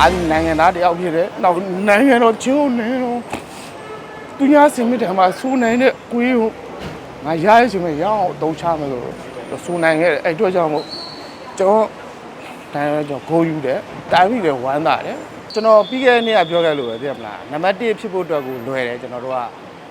အာဒီနိုင်ငံသားတယောက်ဖြစ်တယ်နောက်နိုင်ငံတော်ချင်းကိုနေတော့သူများစင်မြစ်တယ်မှာစူးနိုင်တဲ့ကိုကြီးကိုငါရရချင်းမရအောင်အသုံးချမယ်လို့စူးနိုင်ခဲ့တယ်အဲ့အတွက်ကြောင့်မို့ကျွန်တော်တိုင်းရကျွန်တော်ဂိုးယူတယ်တိုင်းပြီးလည်းဝမ်းသာတယ်ကျွန်တော်ပြီးခဲ့တဲ့နေ့ကပြောခဲ့လို့ပဲသိရမလားနံပါတ်1ဖြစ်ဖို့အတွက်ကိုလွယ်တယ်ကျွန်တော်တို့က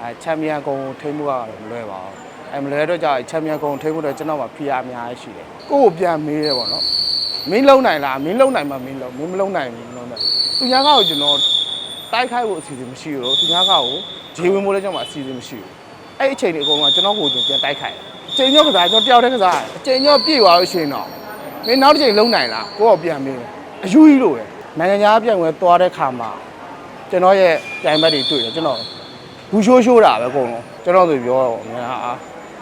အဲချန်ပီယံကုံကိုထိန်းမှုကတော့မလွယ်ပါဘူး အဲမလွယ်တော့ကြောင့်ချန်ပီယံကုံထိန်းမှုတော့ကျွန်တော်မှာဖိအားအများကြီးရှိတယ်ကိုယ့်ကိုပြန်မေးတယ်ပေါ့နော်မင်းလုံနိုင်လားမင်းလုံနိုင်မှမင်းလုံမင်းမလုံနိုင်ဘူးမလုံနိုင်သူညာကောက်ကိုကျွန်တော်တိုက်ခိုက်ဖို့အစီအစဉ်မရှိဘူးလို့သူညာကောက်ကိုဂျေဝင်မိုးလဲကျွန်တော်အစီအစဉ်မရှိဘူးအဲ့အချိန်တွေအကုန်လုံးကျွန်တော်ကိုကျွန်တော်ပြန်တိုက်ခိုက်တယ်အချိန်ညော့ကစားကျွန်တော်တယောက်တည်းကစားတယ်အချိန်ညော့ပြည့်သွားလို့ရှိရင်တော့မင်းနောက်တစ်ချိန်လုံနိုင်လားကိုယ့်ကိုပြန်မေးတယ်အယူကြီးလို့ပဲနိုင်ငံခြားပြန်ဝင်သွားတဲ့ခါမှာကျွန်တော်ရဲ့ပြိုင်ဘက်တွေတွေ့တယ်ကျွန်တော်ဘူးရှိုးရှိုးတာပဲအကုန်လုံးကျွန်တော်ဆိုပြောတော့ငါအာ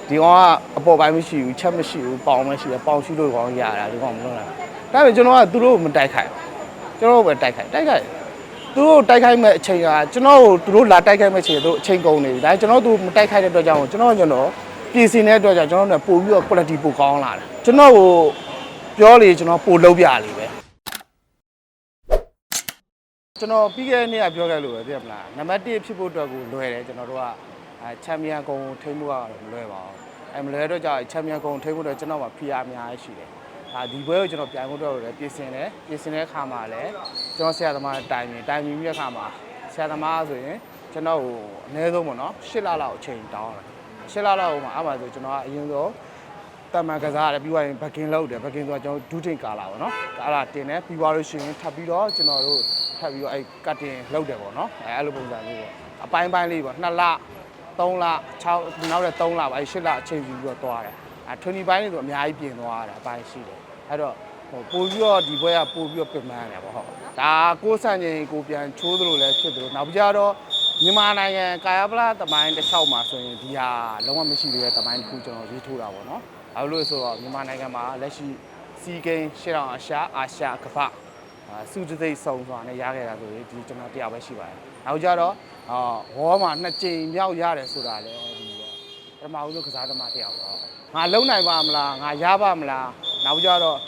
ဒီကောင်ကအပေါ်ပိုင်းမရှိဘူးချက်မရှိဘူးပေါင်မရှိတယ်ပေါင်ရှိလို့ကောင်ရတာဒီကောင်မလုပ်နိုင်ဘူးဒါပေမဲ့ကျွန်တော်ကသူတို့ကိုမတိုက်ခိုက်ဘူးကျွန်တော်တို့ပဲတိုက်ခိုက်တိုက်ခိုက်သူတို့တိုက်ခိုက်မဲ့အချိန်ကကျွန်တော်ကိုသူတို့လာတိုက်ခိုက်မဲ့အချိန်ကသူတို့အချိန်ကုန်နေပြီဒါပေမဲ့ကျွန်တော်တို့မတိုက်ခိုက်တဲ့အတွက်ကြောင့်ကျွန်တော်ကျွန်တော်ပြည်စင်တဲ့အတွက်ကြောင့်ကျွန်တော်တို့ကပို့ပြီးတော့ quality ပိုကောင်းလာတယ်ကျွန်တော်ကိုပြောလေကျွန်တော်ပို့လုပ်ပြလေပဲကျွန်တော်ပြီးခဲ့တဲ့နေ့ကပြောခဲ့လို့ပဲသိရမလားနံပါတ်1ဖြစ်ဖို့အတွက်ကိုလွယ်တယ်ကျွန်တော်တို့က အဲချန်ပီယံကုံကိုထိန်းမှုကတော့မလွယ်ပါဘူးအဲမလွယ်တော့ကြောင့်ချန်ပီယံကုံကိုထိန်းဖို့အတွက်ကျွန်တော်မှာဖိအားအများကြီးရှိတယ်ဒါဒီဘွဲကိုကျွန်တော်ပြိုင်ဖို့တော့လည်းပြင်ဆင်တယ်ပြင်ဆင်တဲ့အခါမှာလည်းကျွန်တော်ဆရာသမားတိုင်မြင်တိုင်မြင်ပြီးတဲ့အခါမှာဆရာသမားဆိုရင်ကျွန်တော်ဟိုအနည်းဆုံးပေါ့နော်၈လလောက်အချိန်တောင်းတယ်၈လလောက်ဟိုမှာအမှဆိုကျွန်တော်ကအရင်ဆုံးတမန်ကစားရတယ်ပြီးသွားရင်ဘကင်လောက်တယ်ဘကင်ဆိုတော့ကျွန်တော်ဒုတိယကာလာပေါ့နော်ကာလာတင်တယ်ပြီးသွားလို့ရှိရင်ထပ်ပြီးတော့ကျွန်တော်တို့ထပ်ပြီးတော့အဲ့ကတ်တင်လောက်တယ်ပေါ့နော်အဲ့အဲ့လိုပုံစံမျိုးပေါ့အပိုင်းပိုင်းလေးပေါ့2လ 3လ6နောက်တဲ့3လပါအဲ့8လအချိန်ယူပြီးတော့သွားတယ်အဲ20ပိုင်းလေးဆိုအများကြီးပြင်သွားတာအပိုင်းရှိတယ်အဲ့တော့ဟိုပို့ပြီးတော့ဒီဘွဲကပို့ပြီးတော့ပြင်ပန်းရတယ်ပေါ့ဟုတ်ဒါကိုယ်ဆန့်ချိန်ကိုပြန်ချိုးသလိုလည်းဖြစ်သလိုနောက်ပြီးတော့မြန်မာနိုင်ငံကာယပလသမိုင်းတစ်လျှောက်မှာဆိုရင်ဒီဟာလုံးဝမရှိသေးတဲ့သမိုင်းတစ်ခုကျွန်တော်ရေးထိုးတာပေါ့နော်ဘာလို့လဲဆိုတော့မြန်မာနိုင်ငံမှာလက်ရှိစီကိန်းရှေ့တောင်အာရှအာရှကမ္ဘာအာ စုတသိပ်စုံဆိုတာနဲ့ရခဲ့တာဆိုရင်ဒီကျွန်တော်တရားပဲရှိပါတယ်နောက်ကြတော့အာဝေါ်မှာနှစ်ကြိမ်မြောက်ရတယ်ဆိုတာလည်းဒီပထမဦးဆုံးကစားသမားတရားပေါ့ငါလုံနိုင်ပါမလားငါရပါမလားနောက်ကြတော့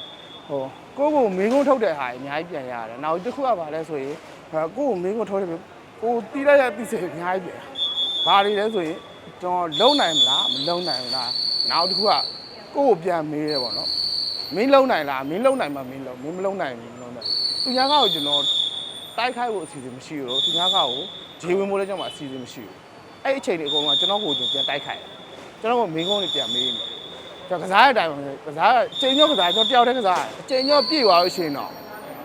ဟိုကိုယ့်ကိုမင်းကုန်းထုတ်တဲ့ဟာအများကြီးပြန်ရတယ်။နောက်တစ်ခုကဘာလဲဆိုရင်အဲကိုယ့်ကိုမင်းကုန်းထုတ်တဲ့ကိုတီးလိုက်ရတိစေအများကြီးပြန်။ဘာတွေလဲဆိုရင်ကျွန်တော်လုံနိုင်မလားမလုံနိုင်ဘူးလား။နောက်တစ်ခုကကိုယ့်ကိုပြန်မေးတယ်ပေါ့နော်။မင်းလုံနိုင်လားမင်းလုံနိုင်မှမင်းလုံမင်းမလုံနိုင်ဘူးမလုံနိုင်။ သူညာကောက်ကိုကျွန်တော်တိုက်ခိုက်ဖို့အစီအစဉ်မရှိဘူးလို့သူညာကောက်ကိုဂျေဝင်မိုးလဲကျွန်တော်အစီအစဉ်မရှိဘူး။အဲ့ဒီအချိန်တွေအကုန်လုံးကကျွန်တော်ကိုကျွန်တော်ပြန်တိုက်ခိုက်တယ်။ကျွန်တော်ကမင်းကုန်းတွေပြန်မေးနေတယ်ကျွန်တော်ကစားတဲ့အတိုင်းပဲကစားချိန်ညော့ကစားကျွန်တော်တယောက်တည်းကစားတယ်ချိန်ညော့ပြည့်သွားလို့ရှိရင်တော့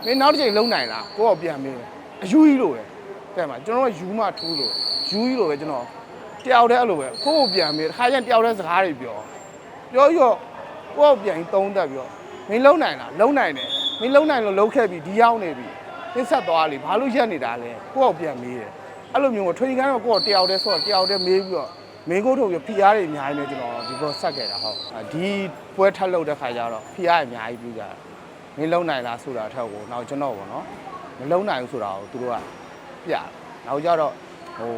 မင်းနောက်တစ်ချိန်လုံးနိုင်လားကိုယ့်ကိုပြန်မေးတယ်အယူကြီးလို့ပဲတဲ့မှာကျွန်တော်ကယူမှထူးလို့ယူကြီးလို့ပဲကျွန်တော်တယောက်တည်းအဲ့လိုပဲကိုယ့်ကိုပြန်မေးတယ်ခါကျရင်တယောက်တည်းစကားတွေပြောပြောရောကိုယ့်ကိုပြန်သုံးသက်ပြီးတော့မင်းလုံးနိုင်လားလုံးနိုင်တယ် မင်းလုံးနိုင်လို့လုံးခဲ့ပြီဒီရောက်နေပြီသစ္ဆက်သွားလေဘာလို့ရက်နေတာလဲကိုယ့်ကိုပြန်မေးတယ်အဲ့လိုမျိုးကိုထွေးကန်းတော့ကိုယ့်ကိုတယောက်တည်းဆိုတော့တယောက်တည်းမေးပြီးတော့မင်းကိုထုတ်ပြီးဖိအားတွေအများကြီးနဲ့ကျွန်တော်ဒီဘောဆက်ခဲ့တာဟုတ်ဒီပွဲထပ်လုပ်တဲ့ခါကျတော့ဖိအားအများကြီးပြီးကြတာမင်းလုံနိုင်လားဆိုတာထက်ကိုနောက်ကျွန်တော်ပေါ့နော်မလုံနိုင်ဘူးဆိုတာကိုသူတို့ကပြတယ်နောက်ကြတော့ဟို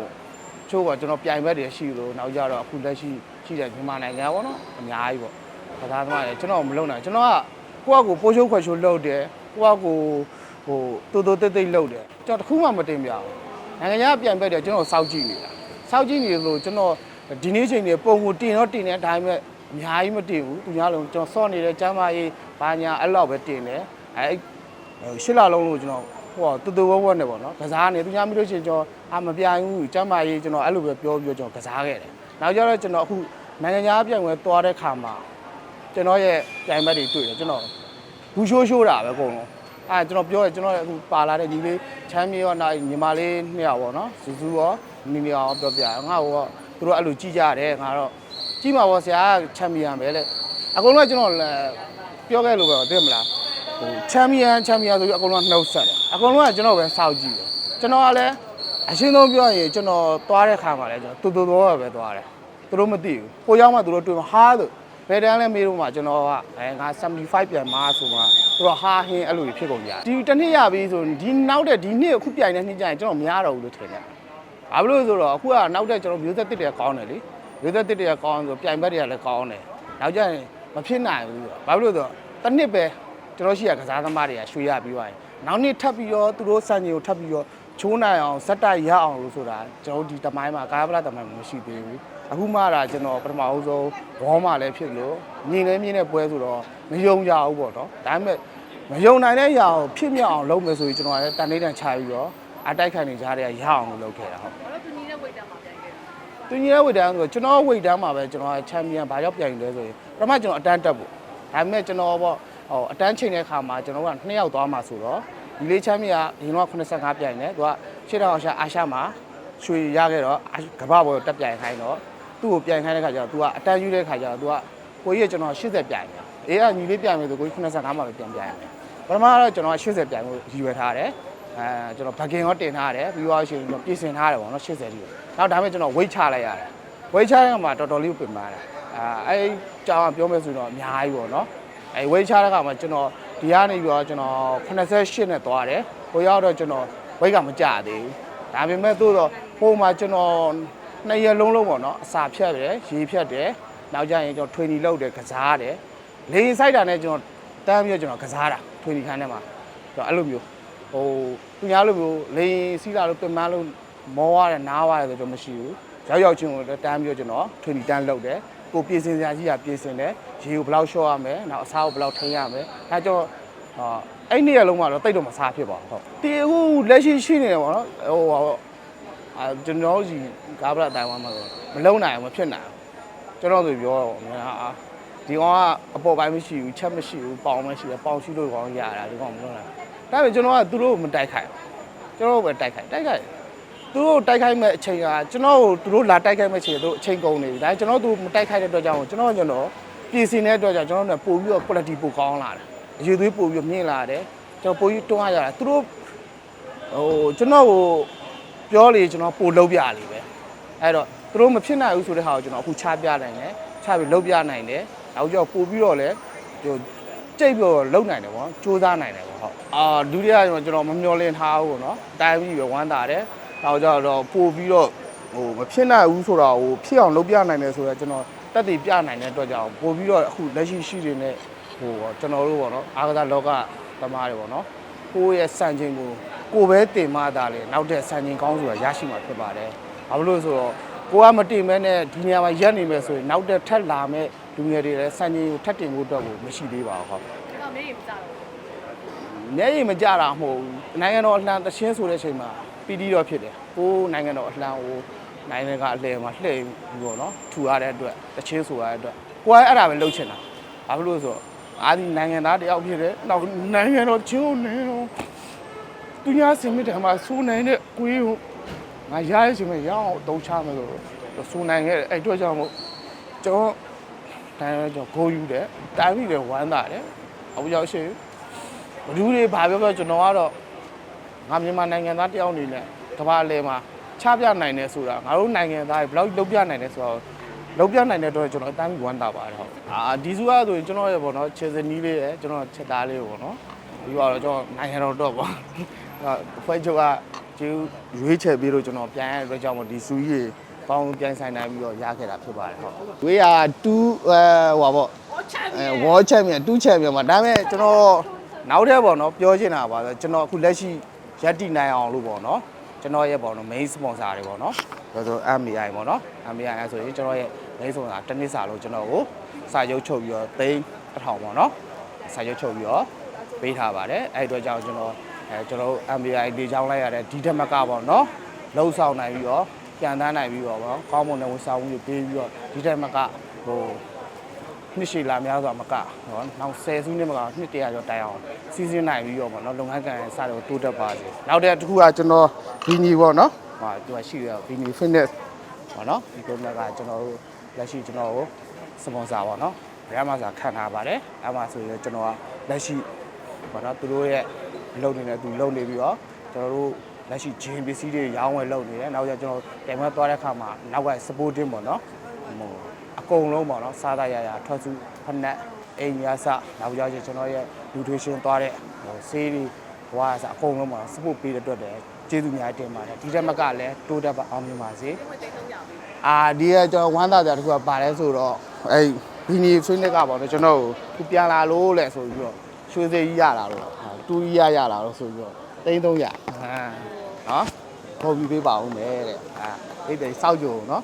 ချို့ကကျွန်တော်ပြိုင်ဘက်တွေရှိလို့နောက်ကြတော့အခုလက်ရှိရှိတဲ့မြန်မာနိုင်ငံပေါ့နော်အများကြီးပေါ့ကစားသမားတွေကျွန်တော်မလုံနိုင်ကျွန်တော်က ကိုယ့်အကိုပိုးချိုးခွက်ချိုးလုပ်တယ်ကိုယ့်အကိုဟိုတူတူတိတ်တိတ်လုပ်တယ်ကျွန်တော်တခုမှမတင်ပြဘူးနိုင်ငံခြားပြိုင်ဘက်တွေကျွန်တော်စောက်ကြည့်နေတာစောက်ကြည့်နေလို့ကျွန်တော်ဒီနေ့ချိန်တွေပုံကိုတင်တော့တင်တယ်ဒါပေမဲ့အများကြီးမတင်ဘူးသူများလုံးကျွန်တော်စော့နေတဲ့ကျမ်းမာရေးဘာညာအဲ့လောက်ပဲတင်တယ်အဲရှစ်လလုံးလို့ကျွန်တော်ဟိုတူတူဝဝနဲ့ပေါ့နော်ကစားနေသူများမိလို့ရှိရင်ကျွန်တော်အာမပြိုင်ဘူးကျမ်းမာရေးကျွန်တော်အဲ့လိုပဲပြောပြီးတော့ကျွန်တော်ကစားခဲ့တယ်နောက်ကျတော့ကျွန်တော်အခုနိုင်ငံခြားပြိုင်ပွဲသွားတဲ့ခါမှာ ကျွန်တော်ရဲ့ပြိုင်ဘက်တွေတွေ့တယ်ကျွန်တော်ဘူးရှိုးရှိုးတာပဲအကုန်လုံးအဲကျွန်တော်ပြောရကျွန်တော်အခုပါလာတဲ့ညီလေးချမ်းမြေရောနောက်ညီမလေးနှစ်ယောက်ပေါ့နော်ဇူဇူရောနီနီရောပြောပြငါ့ကိုသူတို့အဲ့လိုကြည့်ကြတယ်ငါတော့ကြည့်မှာပေါ့ဆရာချန်ပီယံပဲလေအကုန်လုံးကျွန်တော်ပြောခဲ့လို့ပဲသိမလားဟိုချန်ပီယံချန်ပီယံဆိုပြီးအကုန်လုံးနှုတ်ဆက်တယ်အကုန်လုံးကကျွန်တော်ပဲစောက်ကြည့်တယ်ကျွန်တော်ကလည်းအရှင်းဆုံးပြောရင်ကျွန်တော်သွားတဲ့ခါမှာလည်းကျွန်တော်တူတူတော့ပဲသွားတယ်သူတို့မသိဘူးကိုရောက်မှသူတို့တွေ့မှာဟာဆို ဘယ်တန်းလဲမေးလို့မှကျွန်တော်ကအဲငါ75ပြန်မာဆိုမှသူတို့ဟာဟင်းအဲ့လိုတွေဖြစ်ကုန်ကြဒီတစ်နှစ်ရပြီဆိုဒီနောက်တဲ့ဒီနှစ်အခုပြိုင်တဲ့နှစ်ကျရင်ကျွန်တော်မရတော့ဘူးလို့ထင်တယ်။ဘာလို့လဲဆိုတော့အခုကနောက်တဲ့ကျွန်တော်မျိုးသက်တစ်တွေကကောင်းတယ်လေ။မျိုးသက်တစ်တွေကကောင်းဆိုပြိုင်ဘက်တွေကလည်းကောင်းတယ်။နောက်ကျရင်မဖြစ်နိုင်ဘူးဆိုတော့ဘာလို့လဲဆိုတော့တစ်နှစ်ပဲကျွန်တော်ရှိရကစားသမားတွေကရွှေရပြီးသွားရင်နောက်နေ့ထပ်ပြီးတော့သူတို့စံချိန်ကိုထပ်ပြီးတော့ ချိုးနိုင်အောင်ဇက်တိုက်ရအောင်လို့ဆိုတာကျွန်တော်တို့ဒီတမိုင်းမှာကာယပလတမိုင်းမှာမရှိသေးဘူးအခုမှဒါကျွန်တော်ပထမအဦးဆုံးဘောမှလည်းဖြစ်လို့မြင်လဲမြင်တဲ့ပွဲဆိုတော့မယုံကြဘူးပေါ့နော်ဒါပေမဲ့မယုံနိုင်တဲ့အရာကိုဖြစ်မြောက်အောင်လုပ်မယ်ဆိုရင်ကျွန်တော်လည်းတန်လေးတန်ချပြီးတော့အတိုက်ခိုက်နေကြတဲ့ရအောင်လို့လုပ်ခဲ့တာဟုတ်ဘာလို့သူညီတဲ့ဝိတ်တမ်းမှာပြန်ခဲ့တာသူညီရဲ့ဝိတ်တန်းဆိုတော့ကျွန်တော်ဝိတ်တန်းမှာပဲကျွန်တော်ချန်ပီယံဘာရောက်ပြိုင်လဲဆိုရင်ပထမကျွန်တော်အတန်းတက်ဖို့ဒါပေမဲ့ကျွန်တော်ပေါ့ဟိုအတန်းချိန်တဲ့ခါမှာကျွန်တော်က2ယောက်သွားမှာဆိုတော့ ဒီလေးချန်ပီယံအရင်တော့85ပြိုင်တယ်သူကရှေ့တောင်အာရှအာရှမှာရွှေရခဲ့တော့ကမ္ဘာပေါ်တက်ပြိုင်ခိုင်းတော့သူ့ကိုပြိုင်ခိုင်းတဲ့ခါကျတော့ तू ကအတန်းယူတဲ့ခါကျတော့ तू ကကိုကြီးကကျွန်တော်80ပြိုင်တယ်အေးကညီလေးပြိုင်မယ်ဆိုကိုကြီး85မှာပဲပြန်ပြိုင်မယ်ပထမတော့ကျွန်တော်က80ပြိုင်ဖို့ရည်ရွယ်ထားတယ်အဲကျွန်တော်ဘကင်ရောတင်ထားတယ်ပြီးတော့ရှင်ကျွန်တော်ပြင်ဆင်ထားတယ်ပေါ့နော်80တိနောက်ဒါပေမဲ့ကျွန်တော် weight ချလိုက်ရတယ်ဝိတ်ချတဲ့ကမှာတော်တော်လေးပြင်ပါတာအဲအဲ့ကြောင်ပြောမယ်ဆိုတော့အများကြီးပေါ့နော်အဲဝိတ်ချတဲ့ကမှာကျွန်တော် ဒီကနေပြီးတော့ကျွန်တော်88နဲ့သွားတယ်ဟိုရောက်တော့ကျွန်တော်ဝိတ်ကမကြသေးဘူးဒါပေမဲ့သို့တော့ဟိုမှာကျွန်တော်နှစ်ရက်လုံးလုံးပေါ့နော်အစာဖြတ်တယ်ရေဖြတ်တယ်နောက်ကျရင်ကျွန်တော်ထွေနီလုပ်တယ်ကစားတယ်လေရင်စိုက်တာနဲ့ကျွန်တော်တန်းပြီးတော့ကျွန်တော်ကစားတာထွေနီခန်းထဲမှာကျွန်တော်အဲ့လိုမျိုးဟိုသူများလိုမျိုးလေရင်စီးလာလို့ပင်မလို့မောရတယ်နားရတယ်ဆိုတော့မရှိဘူးရောက်ရောက်ချင်းကိုလည်းတန်းပြီးတော့ကျွန်တော်ထွေနီတန်းလုပ်တယ် ကိုပြင်ဆင်စရာကြီးကပြင်ဆင်တယ်ရေကိုဘယ်လောက်လျှော့ရမလဲနောက်အစားကိုဘယ်လောက်ထိန်းရမလဲဒါကြောင့်အာအဲ့နေ့ရလုံးကတော့တိတ်တော့မစားဖြစ်ပါဘူးဟုတ်ဒီအခုလက်ရှိရှိနေတယ်ပေါ့နော်ဟိုဟာပေါ့အာကျွန်တော်ကြီးကားဗလာတိုင်ဝမ်မှာဆိုမလုံနိုင်ဘူးမဖြစ်နိုင်ဘူးကျွန်တော်ဆိုပြောတော့ငါအာဒီကောင်ကအပေါ်ပိုင်းမရှိဘူးချက်မရှိဘူးပေါင်မရှိတယ်ပေါင်ရှိလို့ကောင်ရတာဒီကောင်မလုံနိုင်ဘူးဒါပေမဲ့ကျွန်တော်ကသူတို့ကိုမတိုက်ခိုက်ဘူးကျွန်တော်တို့ပဲတိုက်ခိုက်တိုက်ခိုက် သူတို့တိုက်ခိုက်မဲ့အချိန်ကကျွန်တော်ကိုသူတို့လာတိုက်ခိုက်မဲ့အချိန်ကသူတို့အချိန်ကုန်နေပြီဒါကျွန်တော်တို့မတိုက်ခိုက်တဲ့အတွက်ကြောင့်ကျွန်တော်ကျွန်တော်ပြည်စင်တဲ့အတွက်ကြောင့်ကျွန်တော်တို့ပို့ပြီးတော့ quality ပိုကောင်းလာတယ်အရေးသွေးပို့ပြီးတော့မြင့်လာတယ်ကျွန်တော်ပို့ပြီးတွန်းရရတာသူတို့ဟိုကျွန်တော်ကိုပြောလေကျွန်တော်ပို့လုပ်ပြလေပဲအဲ့တော့သူတို့မဖြစ်နိုင်ဘူးဆိုတဲ့ဟာကိုကျွန်တော်အခုချပြနိုင်တယ်ချပြီးလုပ်ပြနိုင်တယ်နောက်ကျောပို့ပြီးတော့လည်းဟိုကြိတ်ပြီးတော့လုပ်နိုင်တယ်ပေါ့နော်စူးစမ်းနိုင်တယ်ပေါ့ဟုတ်အာဒုတိယကျွန်တော်မမျောလင့်ထားဘူးပေါ့နော်တိုင်းပြီးပဲဝမ်းသာတယ် နောက်ကြတော့ပို့ပြီးတော့ဟိုမဖြစ်နိုင်ဘူးဆိုတာဟိုဖြစ်အောင်လုပ်ပြနိုင်တယ်ဆိုတော့ကျွန်တော်တက်တည်ပြနိုင်တဲ့အတွက်ကြောင့်ပို့ပြီးတော့အခုလက်ရှိရှိနေတဲ့ဟိုကျွန်တော်တို့ပေါ့နော်အာကစားလောကသမားတွေပေါ့နော်ကိုယ့်ရဲ့စံချိန်ကိုကိုယ်ပဲတင်မှသာလေနောက်တဲ့စံချိန်ကောင်းဆိုတာရရှိမှာဖြစ်ပါတယ်။ဘာလို့လဲဆိုတော့ကိုကမတင်မဲနဲ့ဒီနေရာမှာရက်နေမယ်ဆိုရင်နောက်တဲ့ထက်လာမဲ့လူငယ်တွေလည်းစံချိန်ကိုထပ်တင်ဖို့အတွက်ကိုမရှိသေးပါဘူးဟုတ်ဒီကောင်မျက်ရည်မကြတော့ဘူးမျက်ရည်မကြတာမဟုတ်ဘူးနိုင်ငံတော်အလှန်တချင်းဆိုတဲ့အချိန်မှာ ပီတီတော့ဖြစ်တယ်ကိုယ်နိုင်ငံတော်အလှန်ကိုနိုင်ငံကအလှည့်မှာလှည့်ပြီးတော့နော်ထူရတဲ့အတွက်တချင်းဆိုရတဲ့အတွက်ကိုယ်ကအဲ့ဒါပဲလုပ်ချင်တာဘာဖြစ်လို့လဲဆိုတော့အာဒီနိုင်ငံသားတယောက်ဖြစ်တယ်နောက်နိုင်ငံတော်ချင်းကိုနေတော့သူများစင်မြစ်တယ်မှာစူးနိုင်တဲ့ကိုယ်ကိုငါရရချင်မယ်ရအောင်အတုံးချမယ်လို့စူးနိုင်ခဲ့တယ်အဲ့အတွက်ကြောင့်မို့ကျွန်တော်တိုင်းတော့ကျွန်တော်ဂိုးယူတယ်တိုင်းပြီးတယ်ဝမ်းသာတယ်အခုရောက်ရှိဘလူးတွေဘာပြောပြောကျွန်တော်ကတော့ ငါမြန်မာနိုင်ငံသားတယောက်အနေနဲ့ကမ္ဘာအလယ်မှာချပြနိုင်တယ်ဆိုတာငါတို့နိုင်ငံသားတွေဘယ်လောက်လုပ်ပြနိုင်တယ်ဆိုတော့လုပ်ပြနိုင်တဲ့အတွက်ကျွန်တော်အတန်းကြီးဝမ်းသာပါတယ်ဟုတ်အာဒီစုကဆိုရင်ကျွန်တော်ရဲ့ပေါ့နော်ခြေစနီးလေးရယ်ကျွန်တော်ချက်သားလေးပေါ့နော်ပြီးတော့ကျွန်တော်နိုင်ငံတော်တော့ပေါ့အဲဖွဲ့ချုပ်ကကျူရွေးချယ်ပြီးတော့ကျွန်တော်ပြန်ရတဲ့အတွက်ကြောင့်မို့ဒီစုကြီးပေါင်းပြန်ဆိုင်နိုင်ပြီးတော့ရခဲ့တာဖြစ်ပါတယ်ဟုတ်ဝေးက2အဲဟိုပါပေါ့ဟောချမ်းအဲ World Champion 2 Champion မှာဒါပေမဲ့ကျွန်တော်နောက်ထပ်ပေါ့နော်ပြောချင်တာပါဆိုကျွန်တော်အခုလက်ရှိ ရက်တီနိုင်အောင်လို့ပေါ့နော်ကျွန်တော်ရဲ့ပေါ့နော် main sponsor တွေပေါ့နော်ဆိုတော့ MBI ပေါ့နော် MBI အဲဆိုရင်ကျွန်တော်ရဲ့ main sponsor တစ်နှစ်စာလို့ကျွန်တော်ကိုစာရုပ်ချုပ်ပြီးတော့သိန်းတစ်ထောင်ပေါ့နော်စာရုပ်ချုပ်ပြီးတော့ပေးထားပါတယ်အဲ့ဒီအတွက်ကြောင့်ကျွန်တော်အဲကျွန်တော်တို့ MBI ဒေချောင်းလိုက်ရတဲ့ဒီဓမကပေါ့နော်လှုပ်ဆောင်နိုင်ပြီးတော့ပြန်တန်းနိုင်ပြီးတော့ပေါ့ကောင်းမွန်တဲ့ဝန်ဆောင်မှုတွေပေးပြီးတော့ဒီဓမကဟို နှစ်ရှည်လာများစွာမကနော်နောက်10စုနှစ်မကနှစ်တရာကျော်တိုင်အောင်စီစဉ်နိုင်ပြီးတော့ပေါ့နော်လုပ်ငန်းကံစတော့တိုးတက်ပါစေနောက်တစ်ခုကကျွန်တော်ဘီနီပေါ့နော်ဟာသူကရှိရဘီနီ fitness ပေါ့နော်ဒီကုမ္ပဏီကကျွန်တော်တို့လက်ရှိကျွန်တော်ကိုစပွန်ဆာပေါ့နော်ဘယ်မှာစာခံထားပါတယ်အဲမှာဆိုရင်ကျွန်တော်ကလက်ရှိပေါ့နော်သူတို့ရဲ့လုပ်နေတဲ့သူလုပ်နေပြီးတော့ကျွန်တော်တို့လက်ရှိဂျင်းပစ္စည်းတွေရောင်းဝယ်လုပ်နေတယ်နောက်ကျကျွန်တော်တိုင်မသွားတဲ့အခါမှာနောက်က supporting ပေါ့နော်ဟိုအ ကုန်လုံးပေါ့နော်စားသားရရထွက်စုဖက်နက်အိမ်ရစနောက်ကြောချင်းကျွန်တော်ရဲ့ nutrition သွားတဲ့ဟိုဆေးတွေဘွားစအကုန်လုံးပေါ့နော် support ပေးတဲ့အတွက်လည်းကျေးဇူးများတင်ပါတယ်ဒီတက်မကလည်းတိုးတက်ပါအောင်မြင်ပါစေဝိတ်သိမ်းသုံးရပြီအာဒီကကျွန်တော်ဝမ်းသာကြတစ်ခုကပါတယ်ဆိုတော့အဲ့ဘီနီဖိနစ်ကပေါ့နော်ကျွန်တော်ကိုခုပြန်လာလို့လဲဆိုပြီးတော့ရွှရွှေစေကြီးရလာတော့ဟာတူကြီးရရလာတော့ဆိုပြီးတော့သိန်း300ဟာနော်ခေါ်ပြီးပေးပါဦးမယ်တဲ့ဟာအဲ့ဒါစောက်ကြုံနော်